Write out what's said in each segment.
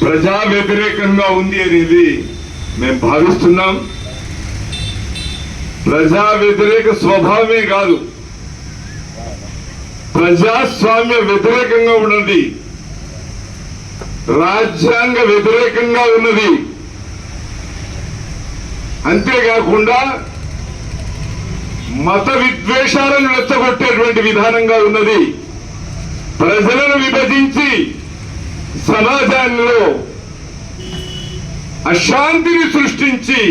ప్రజా వ్యతిరేకంగా ఉంది అనేది మేము భావిస్తున్నాం. ప్రజా వ్యతిరేక స్వభావమే కాదు. ప్రజాస్వామ్య వ్యతిరేకంగా ఉన్నది. రాజ్యాంగ వ్యతిరేకంగా ఉన్నది. అంతేకాకుండా మత విద్వేషాలను రెచ్చగొట్టేటువంటి విధానంగా ఉన్నది. ప్రజలను విభజించి సమాజంలో అశాంతిని సృష్టించి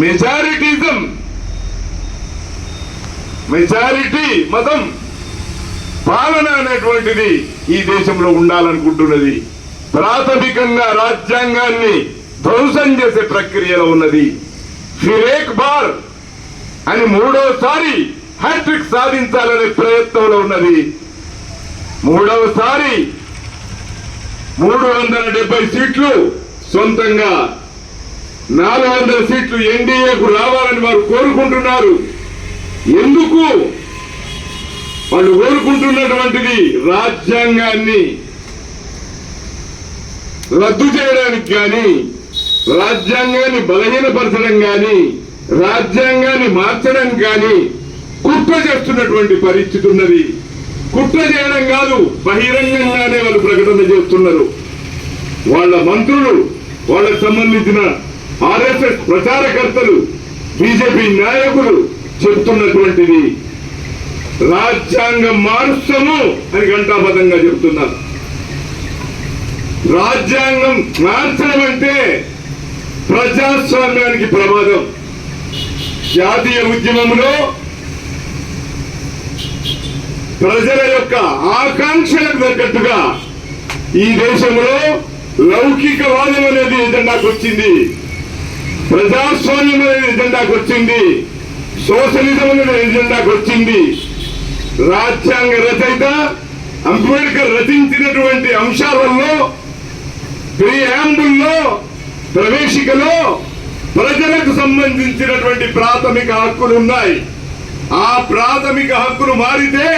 మెజారిటిజం మెజారిటీ మతం పాలన అనేటువంటిది ఈ దేశంలో ఉండాలనుకుంటున్నది. ప్రాథమికంగా రాజ్యాంగాన్ని ధ్వంసం చేసే ప్రక్రియలో ఉన్నది. ఫిరేక్ బార్ అని మూడోసారి హ్యాట్రిక్ సాధించాలనే ప్రయత్నంలో ఉన్నది. మూడవసారి మూడు వందల డెబ్బై సీట్లు సొంతంగా నాలుగు వందల సీట్లు ఎన్డీఏకు రావాలని వారు కోరుకుంటున్నారు. ఎందుకు? వాళ్ళు కోరుకుంటున్నటువంటిది రాజ్యాంగాన్ని రద్దు చేయడానికి కానీ రాజ్యాంగాన్ని బలహీనపరచడం కానీ రాజ్యాంగాన్ని మార్చడం కానీ కుట్ర చేస్తున్నటువంటి పరిస్థితి ఉన్నది. కుట్ర చేయడం కాదు బహిరంగంగానే వాళ్ళు ప్రకటన చేస్తున్నారు. వాళ్ళ మంత్రులు వాళ్ళకు సంబంధించిన ఆర్ఎస్ఎస్ ప్రచారకర్తలు బీజేపీ నాయకులు చెప్తున్నటువంటిది. రాజ్యాంగం మారుస్తాము అని ఘంటాబద్ధంగా చెప్తున్నారు. రాజ్యాంగం మార్చడం అంటే ప్రజాస్వామ్యానికి ప్రమాదం. జాతీయ ఉద్యమంలో ప్రజల యొక్క ఆకాంక్షలకు తగ్గట్టుగా ఈ దేశంలో లౌకికవాదం అనేది ఎజెండాకు వచ్చింది. ప్రజాస్వామ్యం అనేది ఎజెండాకు వచ్చింది. సోషలిజం అనేది ఎజెండాకు వచ్చింది. రాజ్యాంగ రచయిత అంబేద్కర్ రచించినటువంటి అంశాలలో ప్రియాంబుల్లో ప్రవేశికలో ప్రజలకు సంబంధించినటువంటి ప్రాథమిక హక్కులు ఉన్నాయి. ఆ ప్రాథమిక హక్కులు మారితే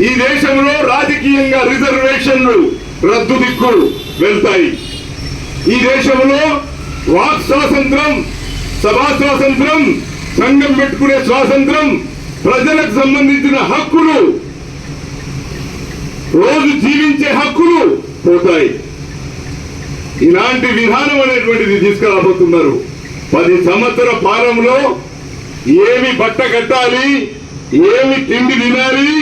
ఈ దేశంలో రాజకీయంగా రిజర్వేషన్లు రద్దు దిక్కులు వెళ్తాయి. ఈ దేశంలో వాక్ స్వాతంత్రం సభా స్వాతంత్రం సంఘం పెట్టుకునే స్వాతంత్రం ప్రజలకు సంబంధించిన హక్కులు రోజు జీవించే హక్కులు పోతాయి. ఇలాంటి విధానం అనేటువంటిది తీసుకురాబోతున్నారు. పది సంవత్సర పాలనలో ఏమి బట్ట కట్టాలి ఏమి తిండి తినాలి